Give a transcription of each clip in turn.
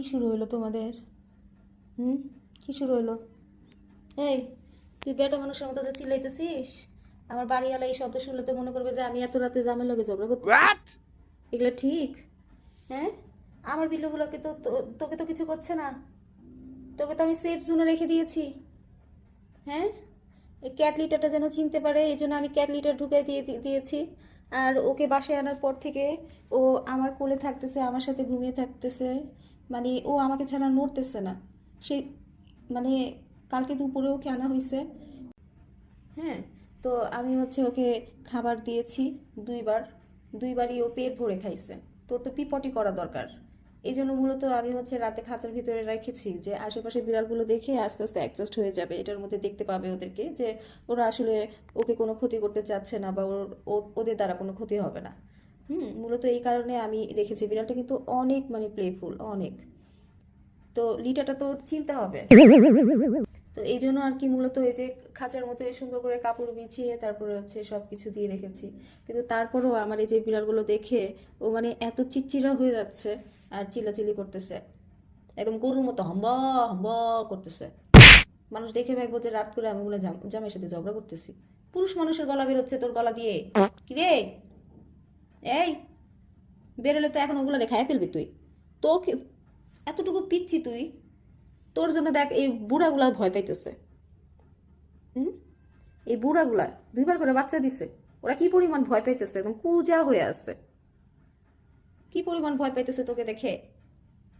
কি শুরু হলো তোমাদের? হুম? কি শুরু হলো এই তুই বেটা মানুষের মতো যে চিল্লাইতেছিস? আমার বাড়িওয়ালা এই শব্দ শুনলে তো মনে করবে যে আমি এত রাতে জামের লগে ঝগড়া করতে এগুলো ঠিক? হ্যাঁ? আমার বিল্লুগুলোকে তো তো- তোকে তো কিছু করছে না। তোকে তো আমি সেফ জোনে রেখে দিয়েছি। হ্যাঁ? এই ক্যাট লিটারটা যেন চিনতে পারে এই জন্য আমি ক্যাট লিটার ঢুকাই দিয়ে দিয়েছি। আর ওকে বাসায় আনার পর থেকে ও আমার কোলে থাকতেছে আমার সাথে ঘুমিয়ে থাকতেছে। মানে ও আমাকে ছাড়া নড়তেছে না। সেই মানে কালকে দুপুরে ওকে আনা হয়েছে হ্যাঁ তো আমি হচ্ছে ওকে খাবার দিয়েছি দুইবার। দুইবারই ও পেট ভরে খাইছে। তোর তো পিপটি করা দরকার। এই জন্য মূলত আমি হচ্ছে রাতে খাঁচার ভিতরে রেখেছি যে আশেপাশে বিড়ালগুলো দেখে আস্তে আস্তে অ্যাডজাস্ট হয়ে যাবে। এটার মধ্যে দেখতে পাবে ওদেরকে যে ওরা আসলে ওকে কোনো ক্ষতি করতে চাচ্ছে না বা ওর ওদের দ্বারা কোনো ক্ষতি হবে না। হুম, মূলত এই কারণে আমি রেখেছি। বিড়ালটা কিন্তু অনেক মানে প্লেফুল অনেক। তো লিটাটা তো চিনতে হবে। তো এই জন্য আর কি মূলত এই যে খাঁচার মধ্যে সুন্দর করে কাপড় বিছিয়ে তারপরে হচ্ছে সব কিছু দিয়ে রেখেছি। কিন্তু তারপরেও আমার এই যে বিড়ালগুলো দেখে ও মানে এত চিটচিরা হয়ে যাচ্ছে আর চিল্লাচিল্লি করতেছে। একদম গরুর মতো হম্বা হম্বা করতেছে। মানুষ দেখে ভাববো যে রাত করে আমি বলে জামাইয়ের সাথে ঝগড়া করতেছি। পুরুষ মানুষের গলা বেরোচ্ছে তোর গলা দিয়ে। কি রে? এই বেরোলে তো এখন ওগুলো রেখায় ফেলবি তুই। তোকে এতটুকু পিচ্ছি তুই তোর জন্য দেখ এই বুড়াগুলা ভয় পাইতেছে। হুম? এই বুড়াগুলা দুইবার করে বাচ্চা দিছে ওরা কি পরিমাণ ভয় পাইতেছে? একদম কুজা হয়ে আছে। কি পরিমাণ ভয় পাইতেছে তোকে দেখে?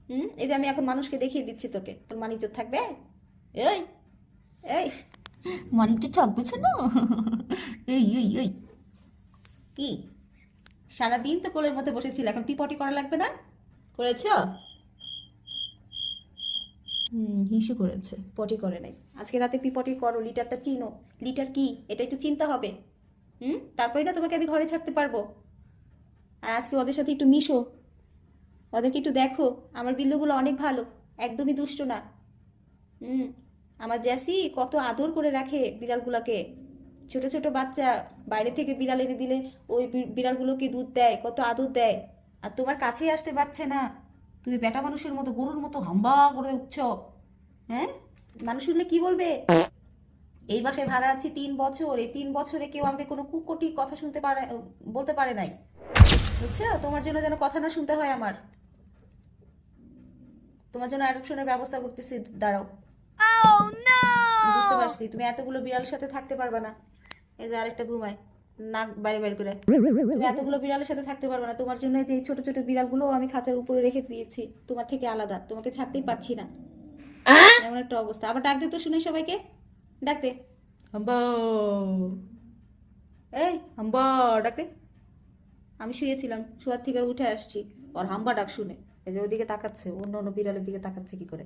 হুম? এই যে আমি এখন মানুষকে দেখিয়ে দিচ্ছি তোকে। তোর মানিজ্য থাকবে? এই এই। মানিজ্য থাকবে না? এই এই এই। কি? সারাদিন তো কোলের মধ্যে বসেছিল, এখন পিপটি করা লাগবে না? করেছ? হুম, হিসু করেছে পটি করে নাই। আজকে রাতে পিপটি করো, লিটারটা চিনো। লিটার কি? এটা একটু চিন্তা হবে। হুম তারপরে না তোমাকে আমি ঘরে ছাড়তে পারব। আর আজকে ওদের সাথে একটু মিশো। ওদেরকে একটু দেখো, আমার বিল্লুগুলো অনেক ভালো, একদমই দুষ্ট না। হুম, আমার জ্যাসি কত আদর করে রাখে বিড়ালগুলোকে। ছোট ছোট বাচ্চা বাইরে থেকে বিড়াল এনে দিলে ওই বিড়ালগুলোকে দুধ দেয় কত আদর দেয়। আর তোমার কাছেই আসতে পারছে না। তুমি বেটা মানুষের মতো গরুর মতো হাম্বা করে উঠছ। হ্যাঁ? মানুষ শুনলে কি বলবে? এই বাসায় ভাড়া আছি তিন বছর এই তিন বছরে কেউ আমাকে কোনো কুকটি কথা শুনতে পারে বলতে পারে নাই। বুঝছ? তোমার জন্য যেন কথা না শুনতে হয় আমার। তোমার জন্য অ্যাডপশনের ব্যবস্থা করতেছি দাঁড়াও। বুঝতে পারছি তুমি এতগুলো বিড়ালের সাথে থাকতে পারবে না। এই যে আরেকটা ঘুমায় নাক বাইরে বাইরে করে। তুমি এতগুলো বিড়ালের সাথে থাকতে পারবে না। তোমার জন্য যে এই ছোট ছোট বিড়ালগুলো আমি খাঁচার উপরে রেখে দিয়েছি তোমার থেকে আলাদা তোমাকে ছাড়তেই পারছি না। এমন একটা অবস্থা। আবার ডাক দে তো শুনে সবাইকে। ডাক দে। হাম্বা। এই হাম্বা ডাক দে। আমি শুয়েছিলাম শোয়ার থেকে উঠে আসছি। ওর হাম্বা ডাক শুনে। এই যে ওদিকে তাকাচ্ছে অন্য অন্য বিড়ালের দিকে তাকাচ্ছে কি করে।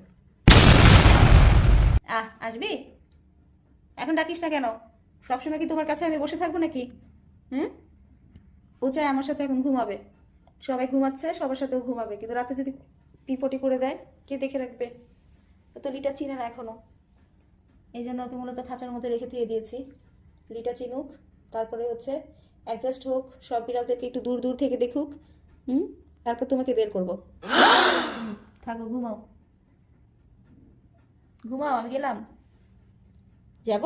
আহ আসবি? এখন ডাকিস না কেন? সবসময় কি তোমার কাছে আমি বসে থাকব নাকি? হুম? ও চায় আমার সাথে এখন ঘুমাবে। সবাই ঘুমাচ্ছে, সবার সাথেও ঘুমাবে। কিন্তু রাতে যদি পিপটি করে দেয়, কে দেখে রাখবে? তো লিটা চিনে না এখনও। এই জন্য ওকে মূলত খাঁচার মধ্যে রেখে দিয়ে দিয়েছি। লিটা চিনুক, তারপরে হচ্ছে অ্যাডজাস্ট হোক, সব বিড়ালদেরকে একটু দূর দূর থেকে দেখুক, হুম? তারপর তোমাকে বের করব। থাকো, ঘুমাও। ঘুমাও, আমি গেলাম। যাব?